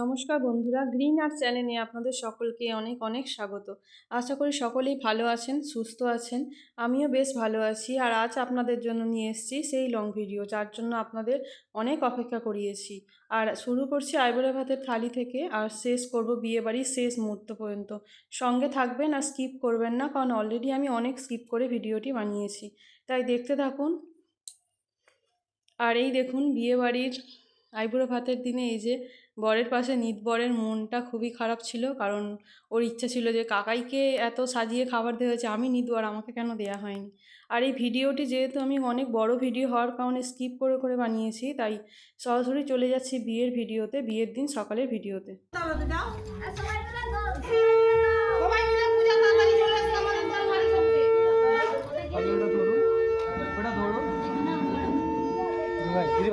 নমস্কার বন্ধুরা green art চ্যানেলে আপনাদের সকলকে অনেক অনেক স্বাগত। আশা করি সকলেই ভালো আছেন, সুস্থ আছেন, আমিও বেশ ভালো আছি। আর আজ আপনাদের জন্য নিয়ে এসেছি সেই লং ভিডিও যার জন্য আপনাদের অনেক অপেক্ষা করিয়েছি। আর শুরু করছি আইবুড়ো ভাতের থালি থেকে, আর শেষ করব বিয়েবাড়ির শেষ মুহূর্ত পর্যন্ত। সঙ্গে থাকবেন আর স্কিপ করবেন না, কারণ অলরেডি আমি অনেক স্কিপ করে ভিডিওটি বানিয়েছি। তাই দেখতে থাকুন। আর এই দেখুন বিয়েবাড়ির আইবুড়ো ভাতের দিনে এই যে বরের পাশে নিত বরের মনটা খুবই খারাপ ছিল, কারণ ওর ইচ্ছা ছিল যে কাকাইকে এত সাজিয়ে খাবার দেওয়া হয়েছে, আমি নিত আর আমাকে কেন দেয়া হয়নি। আর এই ভিডিওটি যেহেতু আমি অনেক বড় ভিডিও হওয়ার কারণে স্কিপ করে করে বানিয়েছি, তাই সরাসরি চলে যাচ্ছি বিয়ের ভিডিওতে, বিয়ের দিন সকালের ভিডিওতে।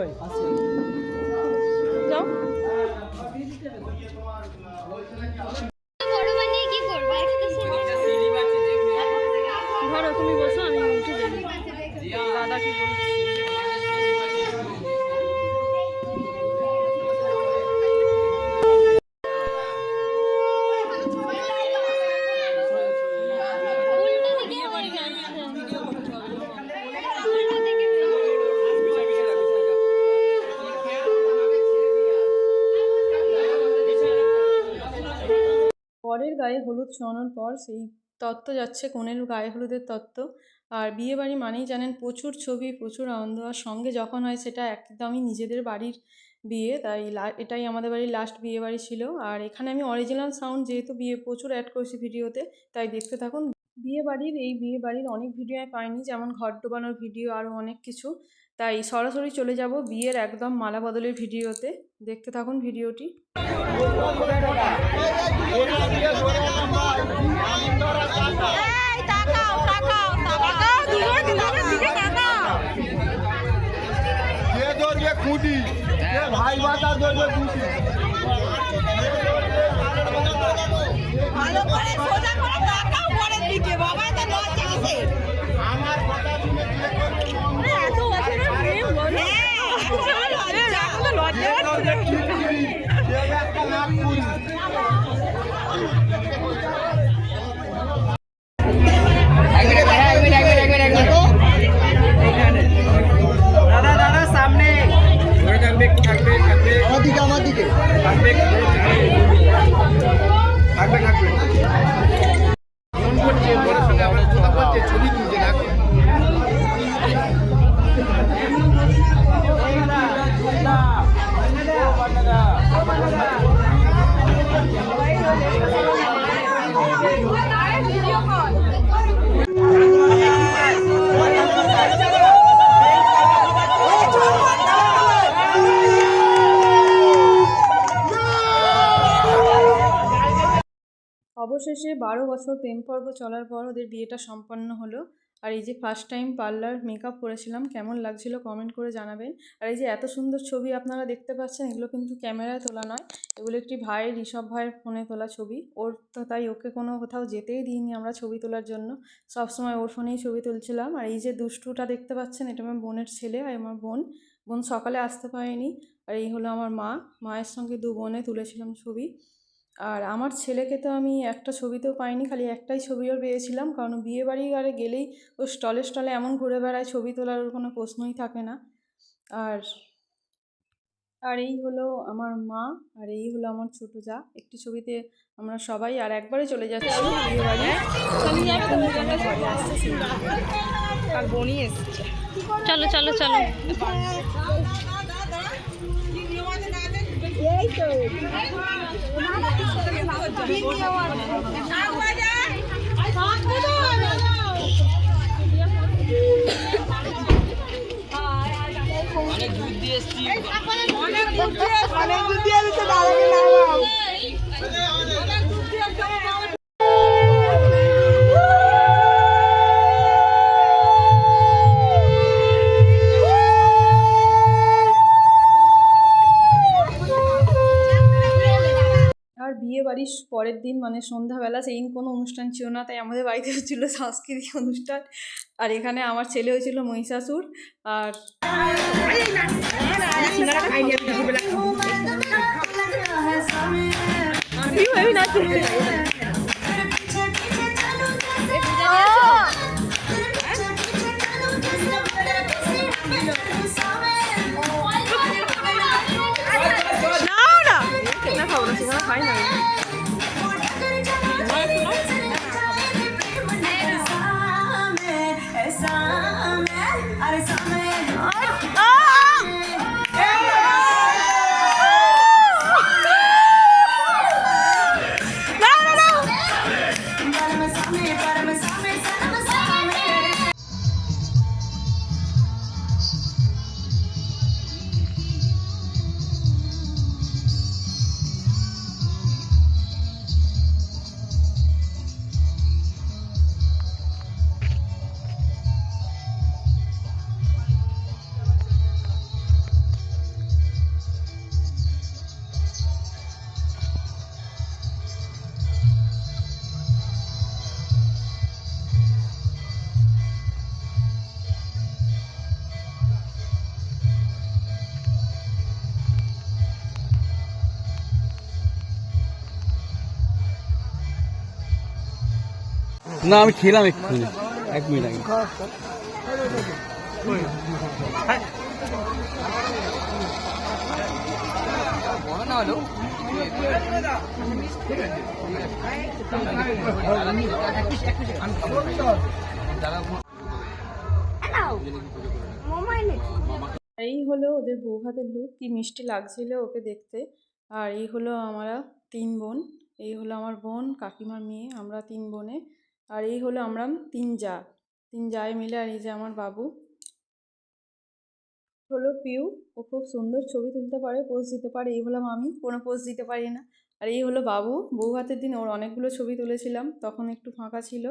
ভাই ধরো তুমি বসো আমি দাদা কি বলছে? গায়ে হলুদ ছোঁয়ানোর পর সেই তত্ত্ব যাচ্ছে কনের গায়ে হলুদের তত্ত্ব। আর বিয়ে বাড়ি মানেই জানেন প্রচুর ছবি, প্রচুর আনন্দ। আর সঙ্গে যখন হয় সেটা একদমই নিজেদের বাড়ির বিয়ে। তাই এটাই আমাদের বাড়ির লাস্ট বিয়ে বাড়ি ছিল। আর এখানে আমি অরিজিনাল সাউন্ড যেহেতু বিয়ে, প্রচুর অ্যাড করেছি ভিডিওতে, তাই দেখতে থাকুন। বিয়ে বাড়ির এই বিয়ে বাড়ির অনেক ভিডিও আমি পাইনি, যেমন ঘর ডোবানোর ভিডিও আরও অনেক কিছু। তাই সরাসরি চলে যাব বিয়ের একদম মালা বদলের ভিডিওতে। দেখতে থাকুন ভিডিওটি। খুঁটি? ভাই বাতা ধরবে খুঁটি? ভালো করে সোজা করে তাকাও পরের দিকে বাবা তো লজ্জা কিসে আমার কথা শুনে কে করবে মঙ্গল? এত বছরের প্রেম বলে লজ্জা। লজ্জা থাকবে থাকবে। থাকবে থাকবে। অবশেষে বারো বছর প্রেম পর্ব চলার পর ওদের বিয়েটা সম্পন্ন হলো। আর এই যে ফার্স্ট টাইম পার্লার মেকআপ করেছিলাম কেমন লাগছিল কমেন্ট করে জানাবেন। আর এই যে এত সুন্দর ছবি আপনারা দেখতে পাচ্ছেন, এগুলো কিন্তু ক্যামেরায় তোলা নয়, এগুলো একটি ভাইয়ের ঋষভ ভাইয়ের ফোনে তোলা ছবি। ওর তো তাই ওকে কোনো কোথাও যেতেই দিইনি আমরা ছবি তোলার জন্য। সবসময় ওর ফোনেই ছবি তুলছিলাম। আর এই যে দুষ্টুটা দেখতে পাচ্ছেন, এটা আমার বোনের ছেলে আর আমার বোন। বোন সকালে আসতে পারেনি। আর এই হলো আমার মা। মায়ের সঙ্গে দু বোনে তুলেছিলাম ছবি। আর আমার ছেলেকে তো আমি একটা ছবিতেও পাইনি খালি একটাই ছবিও পেয়েছিলাম। কারণ বিয়ে বাড়ি আরে গেলেই ও স্টলে স্টলে এমন ঘুরে বেড়ায় ছবি তোলার ওর কোনো প্রশ্নই থাকে না। আর আর এই হলো আমার মা আর এই হলো আমার ছোট যা। একটি ছবিতে আমরা সবাই আর একবারে চলে যাচ্ছি বিয়ে বাড়ি। আর বনি এসেছে। চলো চলো চলো। তো অনেক দুধ দিয়ে অনেক দুধ দিয়ে অনেক দিতে দাঁড়াবে বাড়ির পরের দিন মানে সন্ধ্যাবেলা সেই কোনো অনুষ্ঠান ছিল না তাই আমাদের বাড়িতে হচ্ছিল সাংস্কৃতিক অনুষ্ঠান আর এখানে আমার ছেলে হয়েছিল মহিষাসুর আর সিঙ্গারা খাইনি আমি দুপুরবেলা খাব। না আমি খেলাম এক্ষুনি। এক মিনিট আগে। এই হলো ওদের বউ ভাতের লুক কি মিষ্টি লাগছিল ওকে দেখতে। আর এই হলো আমরা তিন বোন, এই হলো আমার বোন, কাকিমার মেয়ে, আমরা তিন বোনে। আর এই হলো আমরা তিন যা। তিন জায় মিলে আর এই যে আমার বাবু। হলো পিউ। ও খুব সুন্দর ছবি তুলতে পারে পোজ দিতে পারে। এই হলাম আমি, কোনো পোজ দিতে পারি না। আর এই হলো বাবু। বউ হাতের দিন ওর অনেকগুলো ছবি তুলেছিলাম, তখন একটু ফাঁকা ছিল।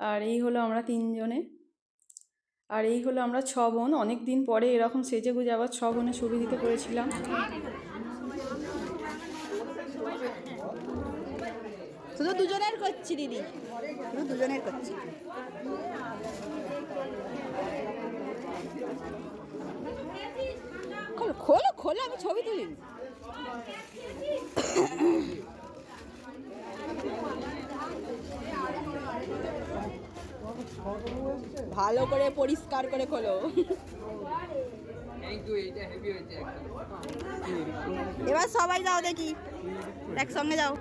আর এই হলো আমরা তিনজনে আর এই হলো আমরা ছ বোন। অনেক দিন পরে এরকম সেজে গুজে আবার ছ বোনে ছবি দিতে পেরেছিলাম শুধু দুজনের করছি দিদি। শুধু দুজনের করছি। খোলো খোলো খোলো আমি ছবি তুলি। ভালো করে পরিষ্কার করে খোলো। এবার সবাই যাও দেখি। একসঙ্গে যাও।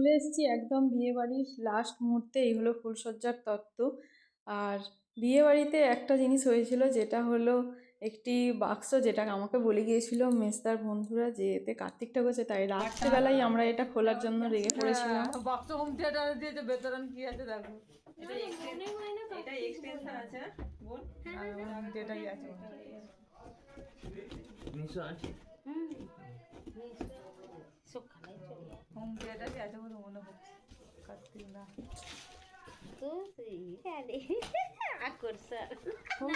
চলে এসেছি একদম বিয়েবাড়ির লাস্ট মুহূর্তে এই হলো ফুলসজ্জার তত্ত্ব। আর বিয়েবাড়িতে একটা জিনিস হয়েছিল যেটা হলো একটি বাক্স যেটা আমাকে বলে গিয়েছিল মেস্তার বন্ধুরা যে এতে কার্তিক ঠাকুর আছে তাই রাত্রেবেলায় আমরা এটা খোলার জন্য রেগে পড়েছিলাম। বাক্স হোম থিয়েটার দিয়েছে বেতরন কি আছে দেখো। এটা এক্সটেনশন আছে বোন আর যেটাই আছে হোম থিয়েটারই আছে। বলে হচ্ছে আকর্ষণ হোম। হোম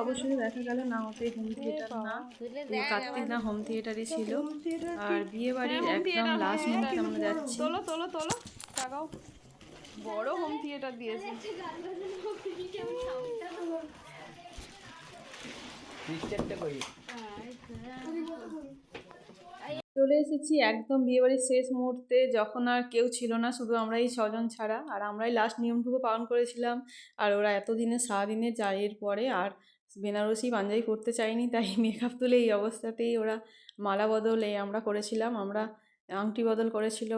অবশ্যই দেখা গেল, না হোম থিয়েটার না। হোম থিয়েটারই ছিল। আর বিয়ে বাড়ির একদম লাস্ট মুহূর্তে আমরা যাচ্ছি। তোলো তোলো তোলো টাকাও। বড় হোম থিয়েটার দিয়েছে। চলে এসেছি একদম বিয়েবাড়ির শেষ মুহূর্তে, যখন আর কেউ ছিল না, শুধু আমরা এই ছজন ছাড়া। আর আমরাই লাস্ট নিয়মটুকু পালন করেছিলাম। আর ওরা এতদিনে, সারাদিনে চায়ের পরে আর বেনারসি পাঞ্জাবি করতে চাইনি তাই মেকআপ তুলে এই অবস্থাতেই ওরা মালা বদল এই আমরা করেছিলাম। আমরা আংটি বদল করেছিল।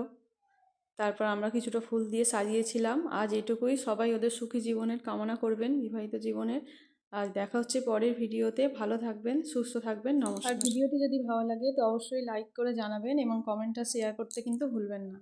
তারপর আমরা কিছুটা ফুল দিয়ে সাজিয়েছিলাম। আজ এটুকুই। সবাই ওদের সুখী জীবনের কামনা করবেন বিবাহিত জীবনের। আর দেখা হচ্ছে পরের ভিডিওতে। ভালো থাকবেন সুস্থ থাকবেন। নমস্কার। আর ভিডিওটি যদি ভালো লাগে তো অবশ্যই লাইক করে জানাবেন এবং কমেন্টটা শেয়ার করতে কিন্তু ভুলবেন না।